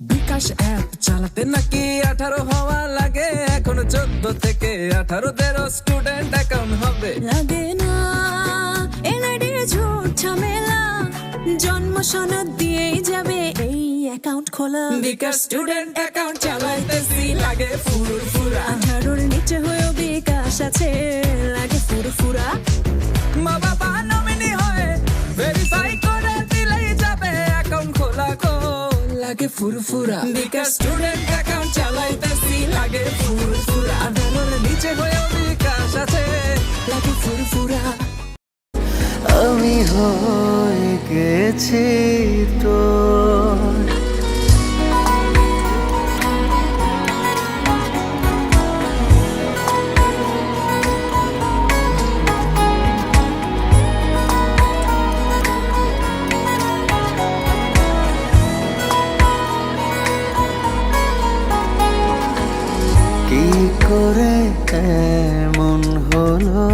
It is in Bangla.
বিকাশ অ্যাপ চালাতে নাকি আঠারো হওয়া লাগে? এখন চোদ্দ থেকে আঠারো তেরো স্টুডেন্ট অ্যাকাউন্ট হবে। লাগে না। এনআইডি ঝুট ঝামেলা। জন্ম সনদ দিয়েই যাবে এই অ্যাকাউন্ট খোলা। বিকাশ স্টুডেন্ট অ্যাকাউন্ট চালাইতেছি লাগে ফুরুর ফুরা আঠারোর নিচে হয়েও বিকাশ আছে লাগে ফুরফুরা। লাগে ফুরফুরা। বিকাশ স্টুডেন্ট অ্যাকাউন্ট চালাইতেছি, লাগে ফুরফুরা। আঠারোর নিচে হয়েও বিকাশ আছে, লাগে ফুরফুরা। আমি হয়ে গেছি। করে এমন হলো?